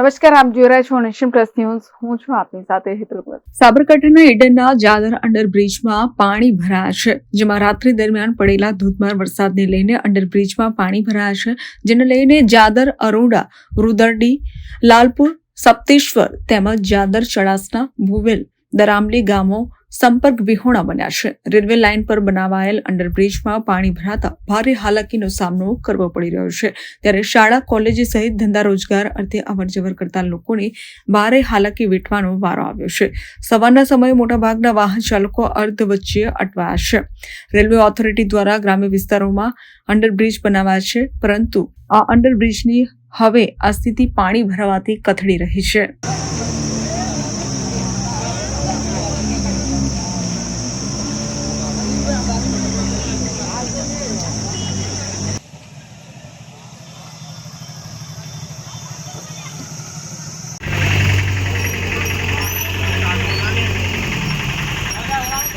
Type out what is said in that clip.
નમસ્કાર, આપ જોઈ રહ્યા છો નેશન પ્લસ ન્યૂઝ હું છું આપની સાથે હેતલ. સાબરકાંઠાના ઈડનના જાદર અંડરબ્રિજમાં પાણી ભરાયા છે, જેમાં રાત્રિ દરમિયાન પડેલા ધોધમાર વરસાદને લઈને અંડરબ્રિજમાં પાણી ભરાયા છે, જેને લઈને જાદર અરોડા, રુદરડી, લાલપુર, સપ્તેશ્વર તેમજ જાદર ચડાસના ભુવેલ, દરામલી ગામો સંપર્ક વિહોણા બન્યા છે. રેલવે લાઇન પર બનાવાયેલ અંડરબ્રિજમાં પાણી ભરાતા ભારે હાલાકીનો સામનો કરવો પડી રહ્યો છે. ત્યારે શાળા, કોલેજ સહિત ધંધા રોજગાર અર્થે અવરજવર કરતા લોકોને ભારે હાલાકી વેઠવાનો વારો આવ્યો છે. સવારના સમયે મોટાભાગના વાહન ચાલકો અર્ધ વચ્ચે અટવાયા છે. રેલવે ઓથોરિટી દ્વારા ગ્રામ્ય વિસ્તારોમાં અંડરબ્રિજ બનાવાયા છે, પરંતુ આ અંડરબ્રિજની હવે આ સ્થિતિ પાણી ભરાવાથી કથળી રહી છે.